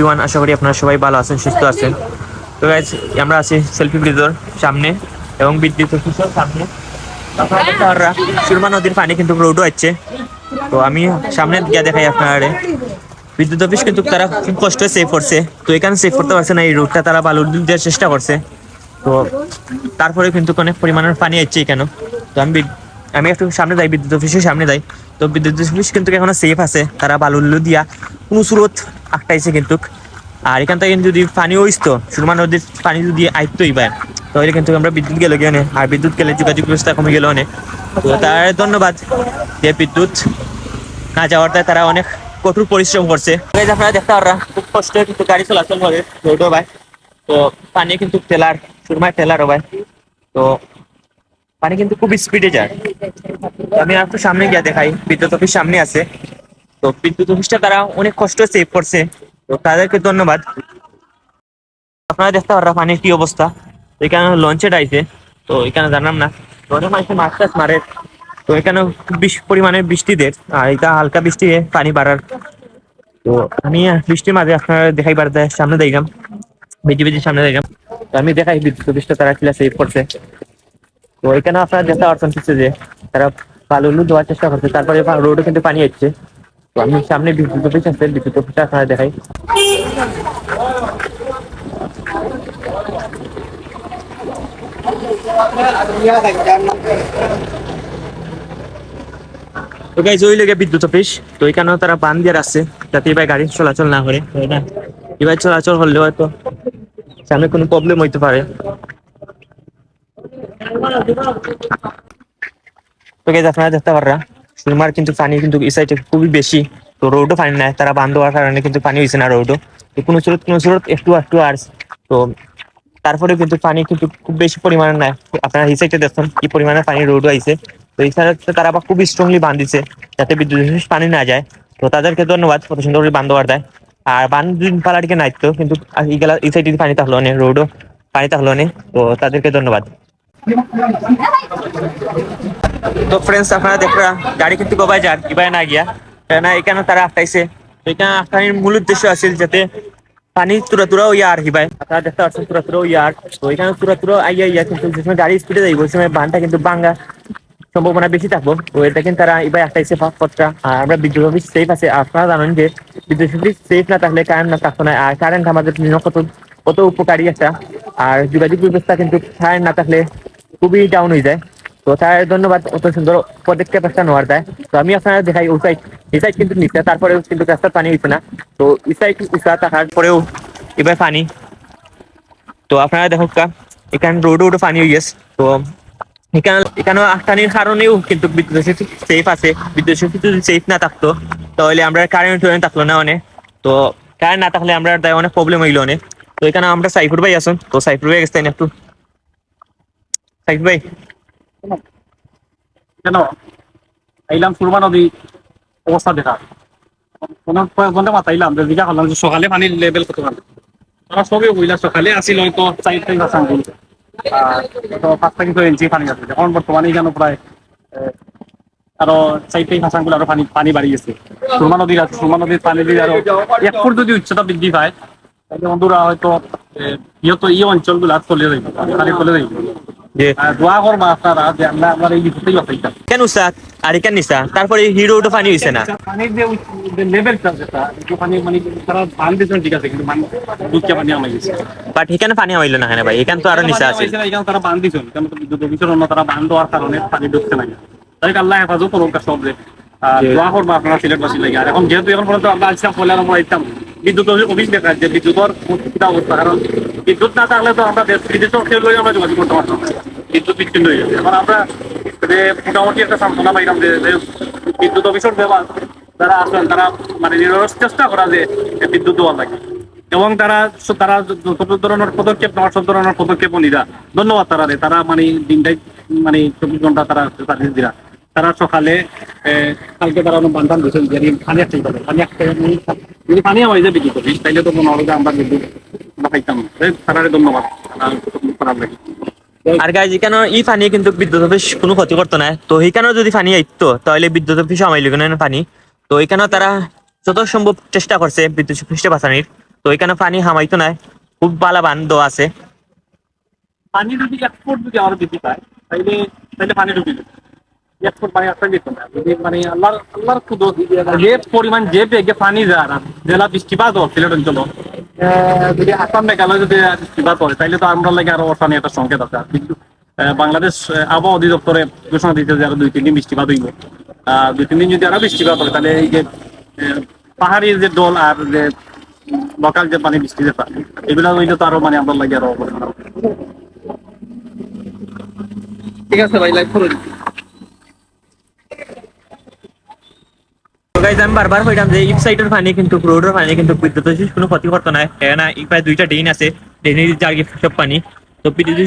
Everyone আশা করি আপনারা সবাই ভালো আছেন, সুস্থ আছেন। তো গাইজ আমরা আছি সেলফি ব্রিজের সামনে এবং বিদ্যুৎ অফিসের সামনে। সুরমা নদীর পানি কিন্তু রোডও হচ্ছে তো আমি সামনে গিয়ে দেখাই আপনারা। বিদ্যুৎ অফিস কিন্তু তারা খুব কষ্ট সেভ করছে। তো এখানে সেভ করতে পারছে না, এই রোডটা তারা বালু দেওয়ার চেষ্টা করছে। তো তারপরে কিন্তু অনেক পরিমাণের পানি আসছে এখানে তো আমি আমি একটু সামনে যাই, বিদ্যুৎ অফিসের সামনে যাই। তো বিদ্যুৎ অফিস কিন্তু এখনও সেফ আছে। তারা বালুল্লু দিয়া কোনো স্রোত আটকাইছে কিন্তু। আর এখান থেকে যদি পানি হইতো সুরমা নদীর পানি যদি আইতো এবার তাহলে কিন্তু আমরা বিদ্যুৎ গেলে গিয়ে আর বিদ্যুৎ গেলে যোগাযোগ ব্যবস্থা কমে গেল অনেক তো তার ধন্যবাদ যে বিদ্যুৎ না যাওয়ার তারা অনেক কঠোর পরিশ্রম করছে। আপনারা দেখতে পারা খুব কষ্ট কিন্তু গাড়ি চলাচল করে রোডও ভাই। তো পানি কিন্তু টেলার সুরমায় টেলারও ভাই। তো পানি কিন্তু খুব স্পিডে যায়। আমি আর একটু সামনে গিয়ে দেখাই, বিদ্যুৎ অফিস সামনে আছে। তো বিদ্যুৎ অফিসটা তারা অনেক কষ্ট সেভ করছে। তো তাদেরকে ধন্যবাদ। আপনারা দেখতে পারা পানির কি অবস্থা। এখানে লঞ্চে ডাইছে তো এখানে জানলাম না। মাছ মারে। তো এখানে পরিমাণে বৃষ্টি দেয়। আর এটা হালকা বৃষ্টি পানি বাড়ার। তো আমি বৃষ্টির মাঝে আপনারা দেখাই বাড়তে সামনে দেখলাম। ভিজি ভিজি সামনে দেখলাম। তো আমি দেখাই বিদ্যুৎ অফিসটা তারা কিলা সেভ করছে। তো এখানে আপনারা দেখতে পারছেন কিছু যে তারা বালুলু দেওয়ার চেষ্টা করছে। তারপরে রোডে কিন্তু পানি হচ্ছে। তো আমি সামনে বিদ্যুৎ অফিস আছে, বিদ্যুৎ অফিসটা আপনারা দেখাই। তো গাইজ ওই লেগে বিদ্যুৎ অফিস। তো এখানেও তারা বান দিয়ে রাখছে, যাতে এবার গাড়ি চলাচল না করে না? এবার চলাচল হলে হয়তো সামনে কোনো প্রবলেম হইতে পারে। তো গাইজ আপনারা দেখতে পাররা? সুরমার কিন্তু পানি কিন্তু এই খুবই বেশি। তো রোডও পানি নাই, তারা বান্ধ হওয়ার কারণে কিন্তু পানি হয়েছে না রোডও তো কোনো স্রোত কোনো স্রোত, একটু একটু আর তো তারপরে কিন্তু পানি কিন্তু খুব বেশি পরিমাণে নাই। আপনারা এই দেখুন কি পরিমাণে পানি রোডও আইছে। তো এই সাইডে তারা আবার খুবই স্ট্রংলি বান্ধিছে, যাতে বিদ্যুৎ পানি না যায়। তো তাদেরকে ধন্যবাদ, কত সুন্দর করে বান্ধ দেয়। আর বান পালাটিকে নাই তো, কিন্তু এইগুলা এই সাইডে পানি থাকল না রোডও পানি থাকল না তো তাদেরকে ধন্যবাদ। তো ফ্রেন্ডস আপনারা দেখরা গাড়ি কিন্তু কবাই যার কিবাই না গিয়া। না এখানে তারা আটকাইছে। এখানে আটকানির মূল উদ্দেশ্য আছিল যাতে পানি তুরা তুরা ইয়া আর হিবাই আপনারা দেখতে পাচ্ছেন তুরা তুরা ইয়ার তো এখানে তুরা তুরা আইয়া ইয়া কিন্তু যে সময় গাড়ি স্পিডে যাইব ওই সময় বানটা কিন্তু বাঙ্গা সম্ভাবনা বেশি থাকব। তো এটা কিন্তু তারা এবার একটাইছে পথটা আর আমরা বিদ্যুৎ অফিস সেফ আছে। আপনারা জানেন যে বিদ্যুৎ অফিস সেফ না থাকলে কারেন্ট না থাকতো না। আর কারেন্ট আমাদের জন্য কত কত উপকারী একটা। আর যোগাযোগ ব্যবস্থা কিন্তু কারেন্ট না থাকলে খুবই ডাউন হয়ে যায়। তো তার ধন্যবাদ। অত সুন্দর পদক্ষেপ একটা নেওয়ার দেয়। তো আমি আপনারা দেখাই, ওই সাইড এই সাইড কিন্তু নিচ্ছে তারপরেও কিন্তু রাস্তার পানি হইছে না। তো এই সাইড উষা থাকার পরেও এবার পানি। তো আপনারা দেখো কা এখানে রোডে রোডে পানি গেছে তো এখানে এখানে আটকানির কারণেও কিন্তু বিদ্যুৎ সেফ আছে। বিদ্যুৎ যদি সেফ না থাকতো, তাহলে আমরা কারেন্ট থাকল না অনেক। তো কারেন্ট না থাকলে আমরা তাই অনেক প্রবলেম হইল অনেক। তো এখানে আমরা সাইফুর ভাই আসুন তো সাইফুর ভাই গেছে একটু? সাইফুর ভাই? কেন? আইলাম সুরমা নদী অবস্থা দেখা তো সুরমা নদীর আছে সুরমা নদীর পানি দিয়ে আরও যদি উচ্চতা বৃদ্ধি পায় তাহলে বন্ধুরা হয়তো আহ, ইহত এই অঞ্চলগুলো চলে পানি চলে যাইব যে দোয়া করবা আপনারা যে আমরা আমরা এই বিষয়টাই বাঁচাইতাম কেন উস্তাদ? আর এখান নিসা? তারপরে হিরো ওটা পানি হয়েছে না? পানির যে লেভেলটা যেটা একটু পানি মানে তারা পানি দিয়েছেন ঠিক আছে কিন্তু পানি দুধকে পানি আমার গেছে বাট এখানে পানি হইল না কেন ভাই? এখানে তো আরও নিচা আছে। এখানে তারা বান দিয়েছেন কেন বিদ্যুৎ অফিসের অন্য তারা বান দেওয়ার কারণে পানি ঢুকছে না। তাই আল্লাহ হেফাজত করুক সব জি। দোয়া করব আপনারা সিলেটবাসী লাগে। আর এখন যেহেতু এখন পর্যন্ত আমরা আসলাম বলে আমরা বিদ্যুৎ অফিস দেখা যে বিদ্যুতের অবস্থা কারণ বিদ্যুৎ না থাকলে তো আমরা দেশ বিদেশেও খেয়ে লই আমরা যোগাযোগ করতে পারতাম বিদ্যুৎ বিচ্ছিন্ন হয়ে যাবে এখন আমরা যে মোটামুটি একটা সান্ত্বনা পাইলাম যে বিদ্যুৎ অফিসের ব্যবহার যারা আসেন তারা মানে নিরলস চেষ্টা করা যে বিদ্যুৎ দেওয়া লাগে এবং তারা তারা যত ধরনের পদক্ষেপ নেওয়ার সব ধরনের পদক্ষেপ নিরা ধন্যবাদ তারা রে তারা মানে দিনটাই মানে চব্বিশ ঘণ্টা তারা সার্ভিস দিরা তারা সকালে কালকে তারা অনেক বান্ধান দিয়েছেন যে পানি একটা পাবে পানি যদি পানি আমার যে বিদ্যুৎ তাইলে তো মনে হবে আমরা বিদ্যুৎ পাইতাম। না। ধন্যবাদ। তারা লাগে। আর গাইজ এখানে ই পানি কিন্তু বিদ্যুৎ অফিস কোনো ক্ষতি করতো না। তো এখানেও যদি পানি আইতো তাহলে বিদ্যুৎ অফিস আমাইল কেন পানি তো এখানেও তারা যত সম্ভব চেষ্টা করছে বিদ্যুৎ অফিসটা বাঁচানির। তো এখানে পানি হামাইতো নাই খুব বালা বান দেওয়া আছে। পানি যদি এক্সপোর্ট যদি আরও বৃদ্ধি পায় তাইলে তাইলে পানি ডুবি এক্সপোর্ট পানি আসতে যেত না। যদি মানে আল্লাহর আল্লাহর কুদ যে পরিমাণ যে বেগে পানি যায় জেলা বৃষ্টিপাত সিলেট অঞ্চল যদি আসাম মেঘালয় যদি বৃষ্টিপাত হয় তাইলে তো আমরা লাগে আরও একটা সংকেত আছে। কিন্তু বাংলাদেশ আবহাওয়া অধিদপ্তরে ঘোষণা দিতে যে আরও দুই, তিন দিন বৃষ্টিপাত হইব। দুই, তিন দিন যদি আরও বৃষ্টিপাত হয়, তাহলে এই যে পাহাড়ি যে দল আর যে লোকাল যে পানি, বৃষ্টি যে পানি, এগুলা হইলে তো আরও মানে আমরা লাগে আরও ঠিক আছে ভাই লাইভ করুন তো গাইজ আমি বারবার কইলাম যে ইপ সাইডের কিন্তু রোডের পানি কিন্তু বিদ্যুৎ কোনো ক্ষতি করতো না। দুইটা ড্রেন আছে, ড্রেনের জায়গা সব পানি। তো বিদ্যুৎ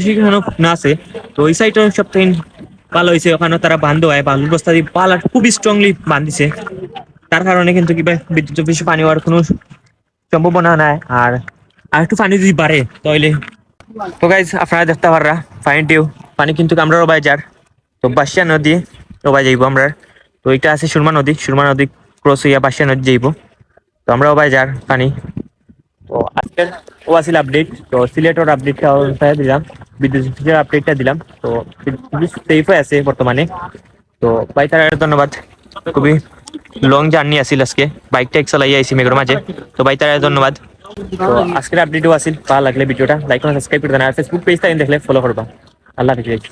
না আছে। তো ওই সব থেকে ভালো হয়েছে ওখানে তারা বান্ধ হয়। বান্ধব বস্তা দিয়ে খুবই স্ট্রংলি বান্ধিছে। তার কারণে কিন্তু কিবা বিদ্যুৎ বেশি পানি হওয়ার কোনো সম্ভাবনা নাই। আর আর একটু পানি যদি বাড়ে, তাহলে তো গাইজ আপনারা দেখতে পাররা পানি টিউ পানি কিন্তু আমরা রবাই যার। তো বাসিয়া নদী রবাই যাইব আমরা। তো এটা আছে সুরমা নদী। সুরমা নদী ক্রস হইয়া বাসিয়া নদী যাইব। তো আমরা রবাই যার পানি তো আজকের ও আছিল আপডেট তো সিলেটের আপডেটটা দিলাম। বিদ্যুৎ আপডেটটা দিলাম। তো সেফ হয়ে আছে বর্তমানে। তো ভাই তার ধন্যবাদ। খুবই লং জার্নি আছিল আজকে। বাইকটা এক চালাই আইছি মেঘের মাঝে। তো ভাই তার ধন্যবাদ। তো আজকের আপডেটও আছিল ভালো লাগলে ভিডিওটা লাইক করে সাবস্ক্রাইব করে। দেন আর ফেসবুক পেজটা দেখলে ফলো করবা। আল্লাহ হাফিজ।